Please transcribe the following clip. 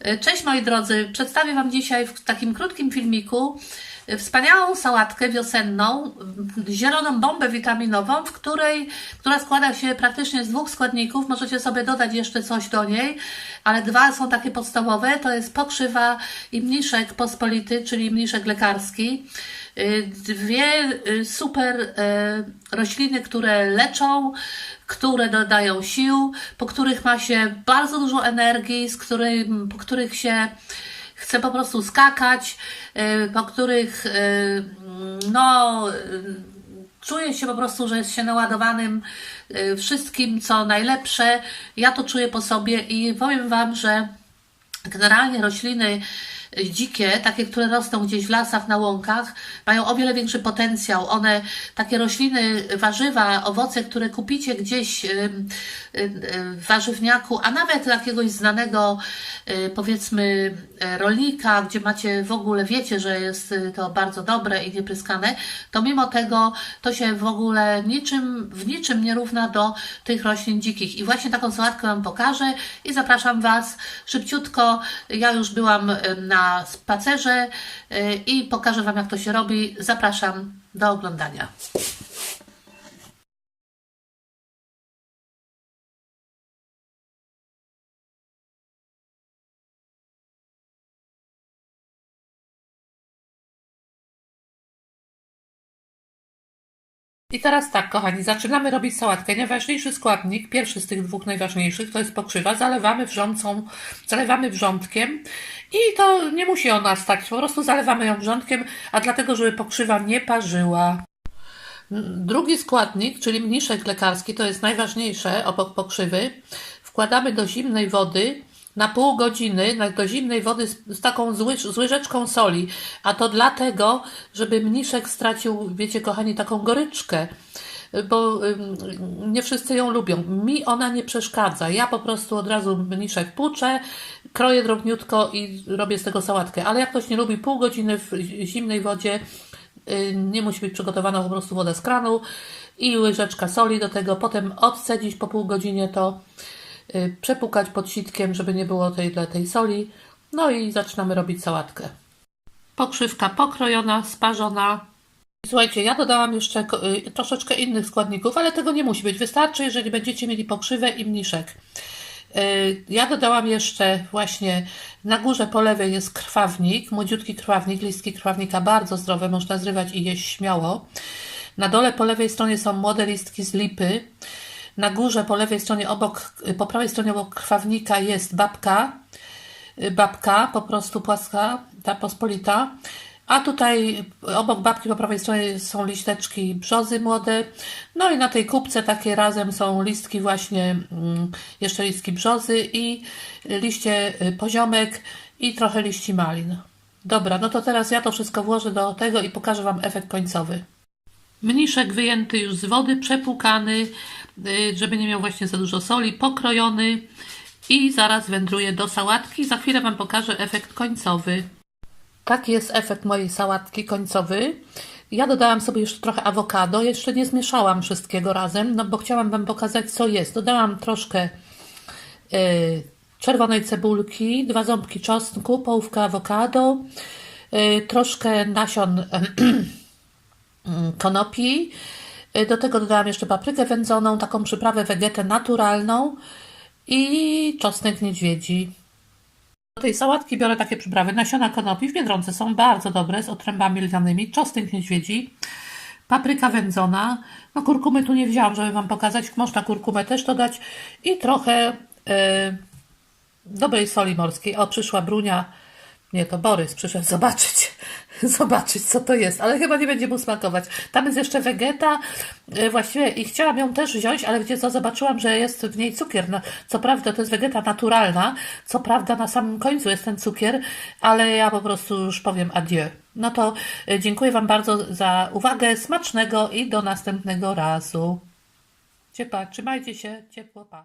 E, Cześć moi drodzy, przedstawię Wam dzisiaj w takim krótkim filmiku e, wspaniałą sałatkę wiosenną, zieloną bombę witaminową, w której, która składa się praktycznie z dwóch składników. Możecie sobie dodać jeszcze coś do niej, ale dwa są takie podstawowe. To jest pokrzywa i mniszek pospolity, czyli mniszek lekarski. Y, Dwie y, super y, rośliny, które leczą, które dodają sił, po których ma się bardzo dużo energii, z którym, po których się chce po prostu skakać, po których no czuje się po prostu, że jest się naładowanym wszystkim, co najlepsze. Ja to czuję po sobie i powiem Wam, że Generalnie rośliny dzikie, takie, które rosną gdzieś w lasach, na łąkach, mają o wiele większy potencjał. One, takie rośliny, warzywa, owoce, które kupicie gdzieś ym, ym, w warzywniaku, a nawet jakiegoś znanego, y, powiedzmy, y, rolnika, gdzie macie w ogóle, wiecie, że jest y, to bardzo dobre i niepryskane, to mimo tego to się w ogóle niczym, w niczym nie równa do tych roślin dzikich. I właśnie taką sałatkę Wam pokażę i zapraszam Was szybciutko. Ja już byłam y, spacerze y, i pokażę Wam, jak to się robi. Zapraszam do oglądania. I teraz tak, kochani, zaczynamy robić sałatkę. Najważniejszy składnik, pierwszy z tych dwóch najważniejszych, to jest pokrzywa. Zalewamy wrzącą, zalewamy wrzątkiem i to nie musi ona stać, po prostu zalewamy ją wrzątkiem, a dlatego, żeby pokrzywa nie parzyła. Drugi składnik, czyli mniszek lekarski, to jest najważniejsze obok pokrzywy. Wkładamy do zimnej wody na pół godziny, do zimnej wody z, taką z, łyż, z łyżeczką soli. A to dlatego, żeby mniszek stracił, wiecie kochani, taką goryczkę. Bo nie wszyscy ją lubią. Mi ona nie przeszkadza. Ja po prostu od razu mniszek puczę, kroję drobniutko i robię z tego sałatkę. Ale jak ktoś nie lubi pół godziny w zimnej wodzie, y, nie musi być przygotowana po prostu woda z kranu i łyżeczka soli do tego, potem odcedzić po pół godzinie to, przepukać pod sitkiem, żeby nie było tej, tej soli, no i zaczynamy robić sałatkę. Pokrzywka pokrojona, sparzona. Słuchajcie, ja dodałam jeszcze y, troszeczkę innych składników, ale tego nie musi być. Wystarczy, jeżeli będziecie mieli pokrzywę i mniszek. Y, Ja dodałam jeszcze właśnie na górze po lewej jest krwawnik, młodziutki krwawnik, listki krwawnika bardzo zdrowe, można zrywać i jeść śmiało. Na dole po lewej stronie są młode listki z lipy. Na górze po lewej stronie obok, po prawej stronie obok krwawnika jest babka, babka po prostu płaska, ta pospolita. A tutaj obok babki po prawej stronie są liścieczki brzozy młode. No i na tej kubce takie razem są listki właśnie, mm, jeszcze listki brzozy i liście y, poziomek i trochę liści malin. Dobra, no to teraz ja to wszystko włożę do tego i pokażę Wam efekt końcowy. Mniszek wyjęty już z wody, przepłukany, żeby nie miał właśnie za dużo soli, pokrojony i zaraz wędruje do sałatki. Za chwilę Wam pokażę efekt końcowy. Taki jest efekt mojej sałatki końcowy. Ja dodałam sobie jeszcze trochę awokado. Jeszcze nie zmieszałam wszystkiego razem, no bo chciałam Wam pokazać, co jest. Dodałam troszkę y, czerwonej cebulki, dwa ząbki czosnku, połówkę awokado, y, troszkę nasion konopi. Y, Do tego dodałam jeszcze paprykę wędzoną, taką przyprawę wegetę naturalną i czosnek niedźwiedzi. Do tej sałatki biorę takie przyprawy. Nasiona konopi w Biedronce są bardzo dobre, z otrębami lnianymi. Czosnek niedźwiedzi, papryka wędzona. No kurkumy tu nie wzięłam, żeby Wam pokazać. Można kurkumę też dodać. I trochę e, dobrej soli morskiej. O, przyszła Brunia. Nie, to Borys przyszedł zobaczyć, zobaczyć co to jest, ale chyba nie będzie mu smakować. Tam jest jeszcze wegeta, e, właściwie i chciałam ją też wziąć, ale wiecie co, zobaczyłam, że jest w niej cukier. No, co prawda to jest wegeta naturalna, co prawda na samym końcu jest ten cukier, ale ja po prostu już powiem adieu. No to e, dziękuję Wam bardzo za uwagę, smacznego i do następnego razu. Ciepła, trzymajcie się, ciepło, pa.